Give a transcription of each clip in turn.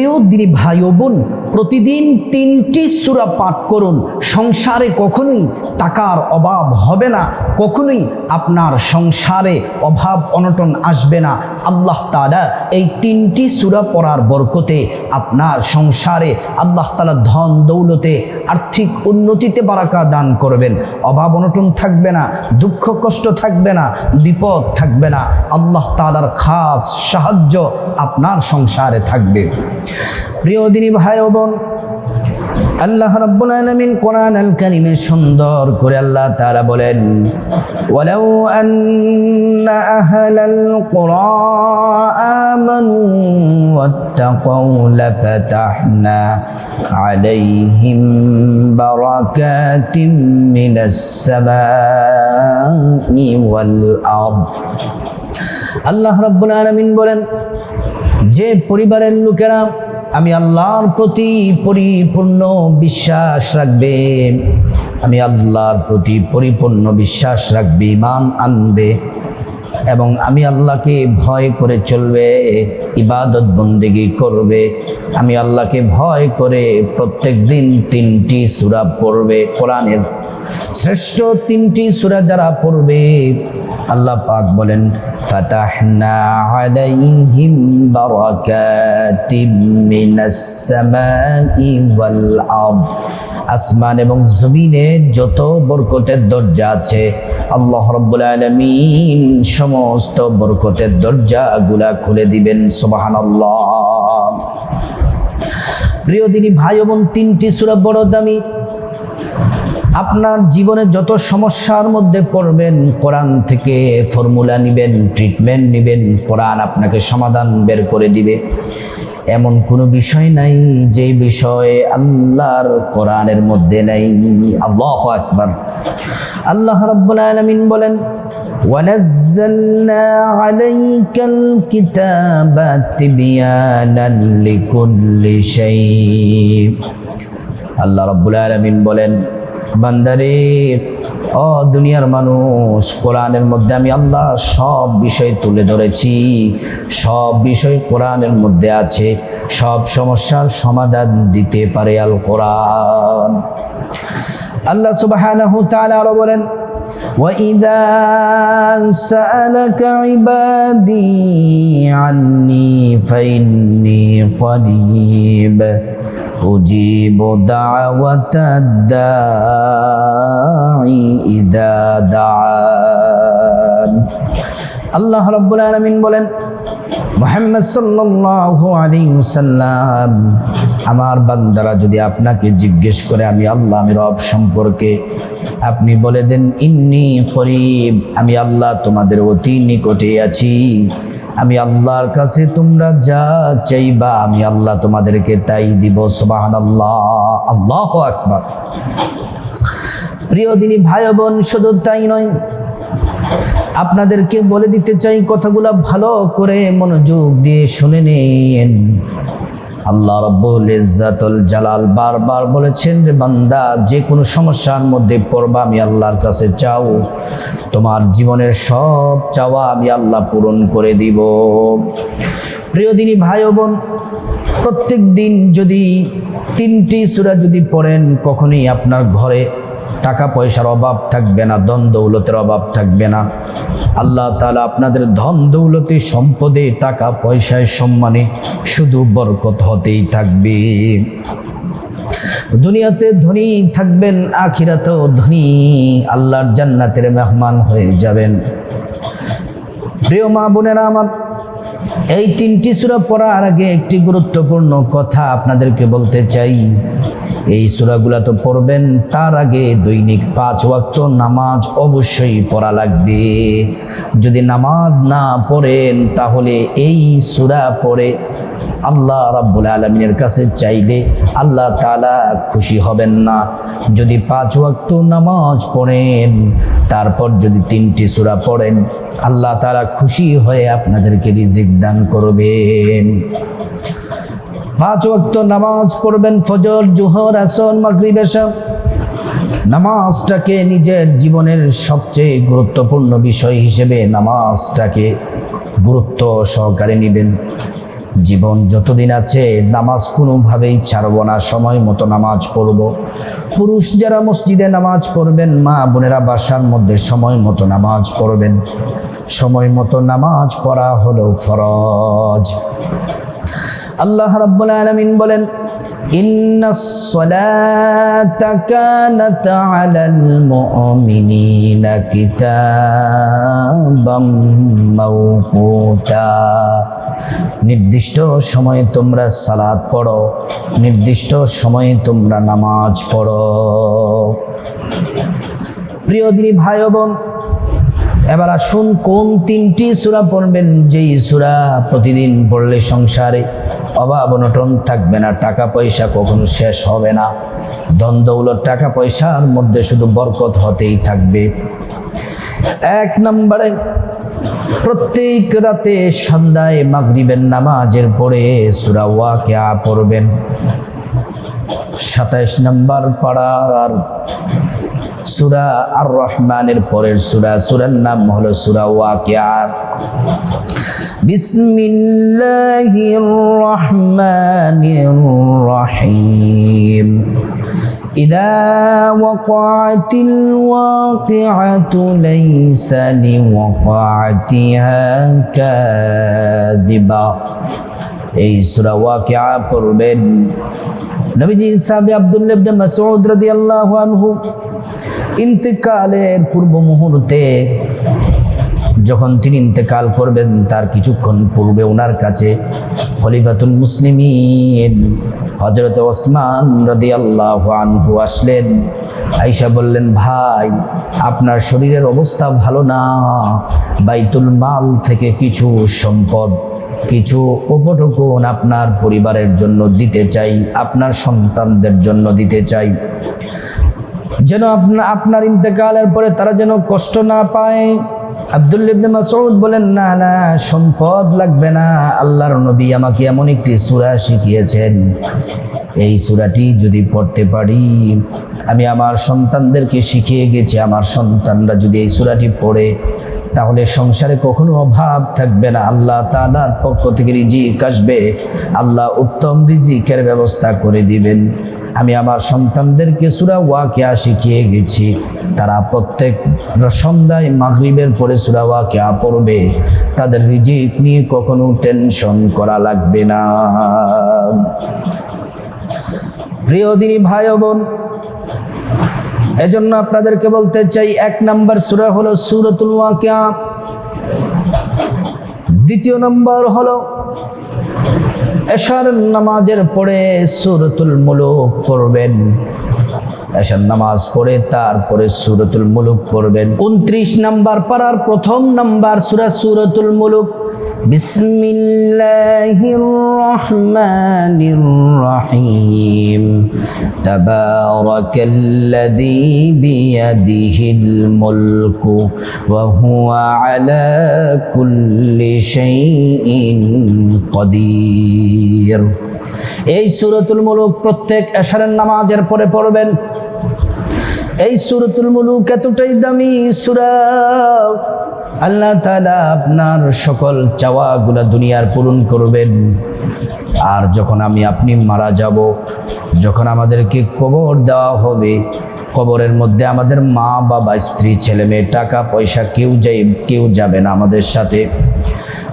প্রিয় দিনী ভাই বোন প্রতিদিন তিনটি সুরা পাঠ করুন। সংসারে কখনোই টাকার অভাব হবে না, কখনোই আপনার সংসারে অভাব অনটন আসবে না। আল্লাহ তালা এই তিনটি সুরা পড়ার বরকতে আপনার সংসারে আল্লাহ তালা ধন দৌলতে আর্থিক উন্নতিতে বারাকা দান করবেন। অভাব অনটন থাকবে না, দুঃখ কষ্ট থাকবে না, বিপদ থাকবে না। আল্লাহ তালার খাস সাহায্য আপনার সংসারে থাকবে। প্রিয় দিনী ভাই বোন আল্লাহ রাব্বুল আলামিন কোরআন আল কারিমে সুন্দর করে আল্লাহ তাআলা বলেন, ওয়ালাউ আন্না আহলাল কুরা আমানু ওয়াত্তাকাউ লাফাতাহনা আলাইহিম বারাকাতিম মিনাস সামাই ওয়াল আরদ। আল্লাহ রাব্বুল আলামিন বলেন, যে পরিবারের লোকেরা আমি আল্লাহর প্রতি পরিপূর্ণ বিশ্বাস রাখবে। আমি আল্লাহর প্রতি পরিপূর্ণ বিশ্বাস রাখবে ইমান আনবে এবং আমি আল্লাহকে ভয় করে চলবে, ইবাদত বন্দেগি করবে। আমি আল্লাহকে ভয় করে প্রত্যেক দিন তিনটি সুরা পড়বে, কোরআনের শ্রেষ্ঠ তিনটি সুরা যারা পড়বে আল্লাহ পাক বলেন আসমান এবং জমিনে যত বরকতের দরজা আছে, আল্লাহ রব্বুল আলমিন সমস্ত বরকতের দরজাগুলা খুলে দিবেন, সুবহানাল্লাহ। প্রিয় দিনী ভাই বোন, তিনটি সুরা বড় দামি। আপনার জীবনে যত সমস্যার মধ্যে পড়বেন কোরআন থেকে ফর্মুলা নেবেন ট্রিটমেন্ট নেবেন কোরআন আপনাকে সমাধান বের করে দিবে এমন কোনো বিষয় নাই যে বিষয়ে আল্লাহর কোরআনের মধ্যে নাই আল্লাহ আকবার আল্লাহ রাব্বুল আলামিন বলেন ونزلنا عليك الكتاب تبيانا لكل شيء আল্লাহ রাব্বুল আলামিন বলেন বান্দারে ও দুনিয়ার মানুষ, কোরআনের মধ্যে আমি আল্লাহ সব বিষয় তুলে ধরেছি, সব বিষয় কোরআনের মধ্যে আছে, সব সমস্যার সমাধান দিতে পারে আল কোরআন আল্লাহ সুবাহ বলেন وإذا سألك عبادي عني فإني قريب أجيب دعوة الداعي إذا دعان আল্লাহ রাব্বুল আলামিন বলেন, মোহাম্মদ আলাইহি ওয়াসাল্লাম, আমার বান্দারা যদি আপনাকে জিজ্ঞেস করে, আমি আল্লাহ, আমি রব সম্পর্কে, আপনি বলে দেন, ইন্নি করিব, আমি আল্লাহ তোমাদের অতি নিকটে আছি। আমি আল্লাহর কাছে তোমরা যা চাইবা, আমি আল্লাহ তোমাদেরকে তাই দিব। সুবহানাল্লাহ, আল্লাহু আকবার। প্রিয় দিনী ভাই বোন, শুধু তাই নয় আপনাদেরকে বলে দিতে চাই কথাগুলা ভালো করে মনোযোগ দিয়ে শুনে নেন। আল্লাহ রব্বুল ইজ্জাতুল জালাল বারবার বলেছেন যে, বান্দা, যে কোনো সমস্যার মধ্যে পড়বা, আমি আল্লাহর কাছে চাও। তোমার জীবনের সব চাওয়া আমি আল্লাহ পূরণ করে দিব। প্রিয় দিনী ভাই বোন, প্রত্যেক দিন যদি তিনটি সূরা যদি পড়েন, কখনোই আপনার ঘরে টাকা পয়সার অভাব থাকবে না ধন দৌলতের অভাব থাকবে না। আল্লাহ তালা আপনাদের ধন দৌলতে সম্পদে টাকা পয়সায় সম্মানে শুধু বরকত হতেই থাকবে। দুনিয়াতে ধনী থাকবেন, আখিরাতেও ধনী, আল্লাহর জান্নাতের মেহমান হয়ে যাবেন। প্রিয় মা বোনেরা আমার, এই তিনটি সুরা পড়ার আগে একটি গুরুত্বপূর্ণ কথা আপনাদেরকে বলতে চাই। এই সুরাগুলা তো পড়বেন, তার আগে দৈনিক পাঁচ ওয়াক্ত নামাজ অবশ্যই পড়া লাগবে। যদি নামাজ না পড়েন, তাহলে এই সুরা পড়ে আল্লাহ রাব্বুল আলমিনের কাছে চাইলে আল্লাহ তালা খুশি হবেন না। যদি পাঁচ ওয়াক্ত নামাজ পড়েন, তারপর যদি তিনটি সুরা পড়েন, আল্লাহ তালা খুশি হয়ে আপনাদেরকে রিজিক দান করবেন। পাঁচ ওয়াক্ত নামাজ পড়বেন, ফজর, জোহর আসন মাগরিব এসা নামাজটাকে নিজের জীবনের সবচেয়ে গুরুত্বপূর্ণ বিষয় হিসেবে নামাজটাকে গুরুত্ব সহকারে নেবেন। জীবন যতদিন আছে, নামাজ কোনোভাবেই ছাড়ব না, সময় মতো নামাজ পড়ব। পুরুষ যারা মসজিদে নামাজ পড়বেন, মা বোনেরা বাসার মধ্যে সময় মতো নামাজ পড়বেন। সময় মতো নামাজ পড়া হলো ফরজ। আল্লাহ রাব্বুল আলামিন বলেন ইন্নাস সালাতা কানাত আলাল মুমিনিনা কিতাবাম মাওকুতা। নির্দিষ্ট সময়ে তোমরা সালাত পড়ো, নির্দিষ্ট সময়ে তোমরা নামাজ পড়ো। প্রিয় দিনী ভাই বোন এবার আসুন, কোন তিনটি সুরা পড়বেন? যেই সুরা প্রতিদিন পড়লে সংসারে অভাব অনটন থাকবে না, টাকা পয়সা কখনো শেষ হবে না। ধন টাকা পয়সার মধ্যে শুধু বরকত হতেই থাকবে। এক নম্বরে, প্রত্যেক রাতে সন্ধ্যায় মাগরিবের নামাজের পরে সুরা ওয়াকিয়া পড়বেন। সাতাইশ নম্বর পাড়ার সুরা আর রহমানের পরের সুরা সুরার নাম হলো সুরা ওয়াকিয়া বিসমিল্লাহির রহমানির রহিম إذا وقعت الواقعة ليس لوقعتها كاذبة এই সূরা ওয়াকিয়া পড়বেন নবীজি সাহাবী আব্দুল্লাহ ইবনে মাসউদ রাদিয়াল্লাহু আনহু ইন্তেকালের পূর্ব মুহূর্তে যখন তিনি ইন্তেকাল করবেন, তার কিছুক্ষণ পূর্বে ওনার কাছে খলিফাতুল মুসলিমিন হজরত ওসমান রদি আল্লাহ আনহু আসলেন। আইসা বললেন, ভাই, আপনার শরীরের অবস্থা ভালো না। বাইতুল মাল থেকে কিছু সম্পদ, কিছু উপটুকুন আপনার পরিবারের জন্য দিতে চাই, আপনার সন্তানদের জন্য দিতে চাই। যেন আপনার আপনার ইন্তেকালের পরে তারা যেন কষ্ট না পায়। আব্দুল্লিবনে মাসউদ বলেন, না না, সম্পদ লাগবে না। আল্লাহর নবী আমাকে এমন একটি সুরা শিখিয়েছেন। এই সুরাটি যদি পড়তে পারি, আমি আমার সন্তানদেরকে শিখিয়ে গেছি। আমার সন্তানরা যদি এই সুরাটি পড়ে তাহলে সংসারে কখনো অভাব থাকবে না। আল্লাহ তাআলার পক্ষ থেকে রিজিক আসবে। আল্লাহ উত্তম রিজিকের ব্যবস্থা করে দিবেন। আমি আমার সন্তানদেরকে সুরা ওয়াকিয়া শিখিয়ে গেছি। তারা প্রত্যেক সন্ধ্যায় মাগরিবের পরে সুরা ওয়াকিয়া পড়বে। তাদের রিজিক নিয়ে কখনো টেনশন করা লাগবে না। প্রিয় দিনী ভাই বোন এজন্য আপনাদেরকে বলতে চাই, এক নম্বর সুরা হলো সুরতুল ওয়াকিয়া। দ্বিতীয় নম্বর হলো এশার নামাজের পরে সুরতুল মুলুক পড়বেন। এশার নামাজ পড়ে তারপরে সুরতুল মুলুক পড়বেন। উনত্রিশ নাম্বার পাড়ার প্রথম নাম্বার সুরা সুরতুল মুলুক। بسم الله الرحمن الرحيم تبارك الذي بيده الملك وهو على كل شيء قدير এই সুরতুল মুলুক প্রত্যেক এশারের নামাজের পরে পড়বেন এই সুরতুল মুলুক এতটাই দামি সুরা। আল্লাহ তালা আপনার সকল চাওয়াগুলা দুনিয়ার পূরণ করবেন। আর যখন আমি আপনি মারা যাব, যখন আমাদেরকে কবর দেওয়া হবে কবরের মধ্যে আমাদের মা বাবা, স্ত্রী, ছেলে মেয়ে, টাকা পয়সা কেউ যাই, কেউ যাবে না আমাদের সাথে।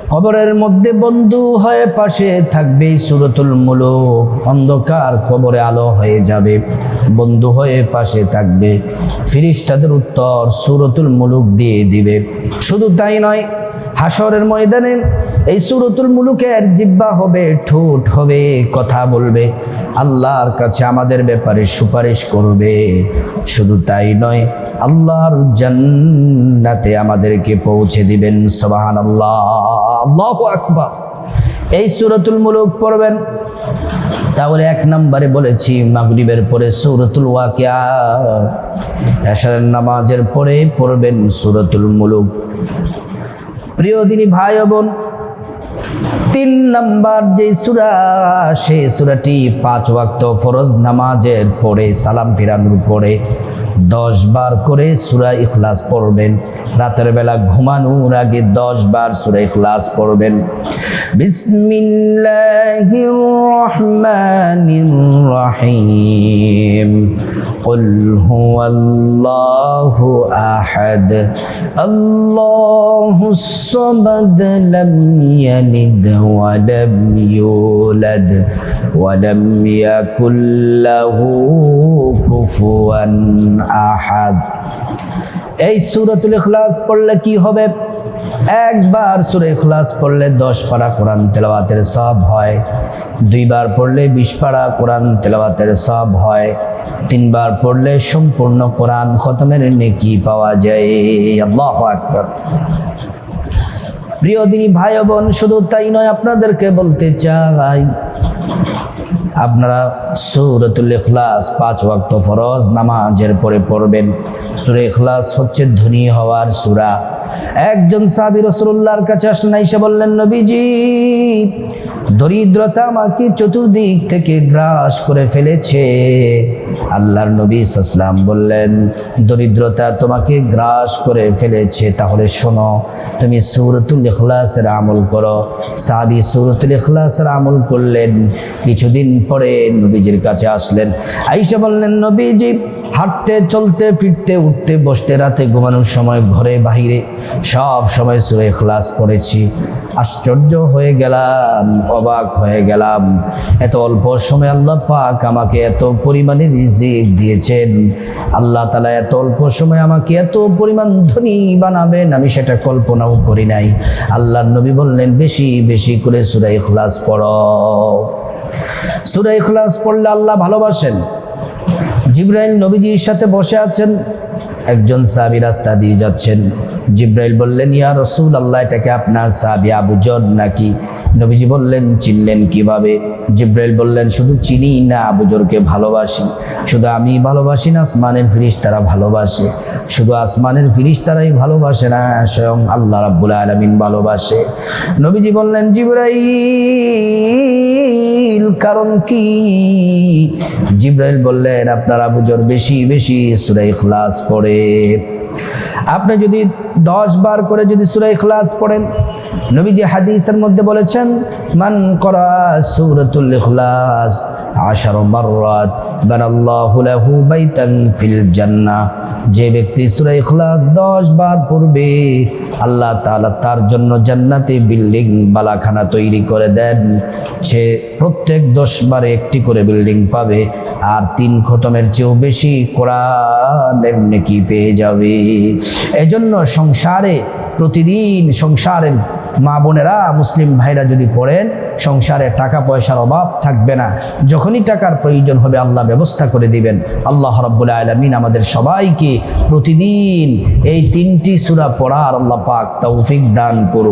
কবরের মধ্যে বন্ধু হয়ে পাশে থাকবে সুরতুল মুলুক। অন্ধকার কবরে আলো হয়ে যাবে, বন্ধু হয়ে পাশে থাকবে। ফিরিস্তাদের উত্তর সুরতুল মুলুক দিয়ে দিবে। শুধু তাই নয় হাসরের ময়দানে এই সুরতুল মুলুকের জিব্বা হবে, ঠোঁট হবে, কথা বলবে। আল্লাহর কাছে আমাদের ব্যাপারে সুপারিশ করবে। শুধু তাই নয়, আল্লাহর জান্নাতে আমাদেরকে পৌঁছে দিবেন সবাহান আল্লাহ আল্লাহ আকবার। এই সুরতুল মুলুক পড়বেন, তাহলে এক নম্বরে বলেছি, মাগরিবের পরে সুরতুল ওয়াকিয়া নামাজের পরে পড়বেন সুরতুল মুলুক। প্রিয় দিনী ভাই বোন তিন নাম্বার যে সুরা সেই সুরাটি পাঁচ ওয়াক্ত ফরজ নামাজের পরে সালাম ফিরানোর পরে দশ বার করে সুরা ইখলাস পড়বেন রাতের বেলা ঘুমানোর আগে দশ বার সুরা ইখলাস পড়বেন বিসমিল্লাহির রহমানির রহিম قل هو الله أحد الله الصمد لم يلد ولم يولد ولم يكن له কুফুয়ান আহাদ। এই সুরতুল ইখলাস পড়লে কি হবে? একবার সুরে ইখলাস পড়লে দশ পারা কোরআন তেলাবাতের সব হয়। দুইবার পড়লে বিশ পারা কোরআন তেলাওয়াতের সব হয়। তিনবার পড়লে সম্পূর্ণ কোরআন খতমের নেকি পাওয়া যায়। আল্লাহ আকবর। প্রিয় দিনী ভাই বোন, শুধু তাই নয়, আপনাদেরকে বলতে চাই, আপনারা সূরাতুল ইখলাস পাঁচ ওয়াক্ত ফরজ নামাজের পরে পড়বেন। সুরে ইখলাস হচ্ছে ধনী হওয়ার সূরা। একজন সাহাবী রাসূলুল্লাহর কাছে আসলেন, আয়েশা বললেন, নবীজি, দরিদ্রতা আমাকে চতুর্দিক থেকে গ্রাস করে ফেলেছে। আল্লাহর নবী সাসলাম বললেন, দরিদ্রতা তোমাকে গ্রাস করে ফেলেছে। তাহলে শোনো, তুমি সূরাতুল ইখলাসের আমল করো। সাহাবি সুরতুল ইখলাসের আমল করলেন। কিছুদিন পরে নবীজির কাছে আসলেন। আইসা বললেন, নবীজি হাঁটতে, চলতে, ফিরতে, উঠতে, বসতে, রাতে ঘুমানোর সময়, ঘরে, বাহিরে, সব সময় সুরে ইখলাস পড়েছি। আশ্চর্য হয়ে গেলাম, অবাক হয়ে গেলাম। এত অল্প সময় আল্লাহ পাক আমাকে এত পরিমাণে রিজিক দিয়েছেন। আল্লাহ তালা এত অল্প সময় আমাকে এত পরিমাণ ধনী বানাবেন, আমি সেটা কল্পনাও করি নাই। আল্লাহ নবী বললেন, বেশি বেশি করে সুরা ইখলাস পড়। সুরা ইখলাস পড়লে আল্লাহ ভালোবাসেন। জিব্রাইল নবীজির সাথে বসে আছেন। একজন সাহাবী রাস্তা দিয়ে যাচ্ছেন। জিব্রাইল বললেন, ইয়া রসুল আল্লাহ এটাকে আপনার সাহাবী আবু জর নাকি? নবীজি বললেন, চিনলেন কীভাবে? জিব্রাইল বললেন, শুধু চিনি না আবু জরকে ভালোবাসি। শুধু আমি ভালোবাসি না, আসমানের ফিরিস তারা ভালোবাসে। শুধু আসমানের ফিরিস তারাই ভালোবাসে না, স্বয়ং আল্লাহ রাব্বুল আলমিন ভালোবাসে। নবীজি বললেন, জিব্রাইল, কারণ কি? জিব্রাইল বললেন, আপনার আবুজর বেশি বেশি সুরাই ইখলাস পড়ে। আপনি যদি দশ বার করে যদি সুরা ইখলাস পড়েন, নবীজি হাদিসের মধ্যে বলেছেন, মান করা সুরতুল ইখলাস আশার মাররাত। বানাল্লাহু লাহু বাইতান ফিল জান্নাহ। যে ব্যক্তি সূরা ইখলাস 10 বার পড়বে, আল্লাহ তাআলা তার জন্য জান্নাতে বিল্ডিং বালাখানা তৈরি করে দেন। সে প্রত্যেক 10 বারে একটি করে বিল্ডিং পাবে, আর তিন খতমের চেয়েও বেশি কোরআনের নেকি পেয়ে যাবে। এজন্য সংসারে, প্রতিদিন সংসারের মা বোনেরা মুসলিম ভাইরা যদি পড়েন, সংসারে টাকা পয়সার অভাব থাকবে না। যখনই টাকার প্রয়োজন হবে, আল্লাহ ব্যবস্থা করে দিবেন। আল্লাহ রব্বুল আলমিন আমাদের সবাইকে প্রতিদিন এই তিনটি সুরা পড়ার আল্লাহ পাক তৌফিক দান করুন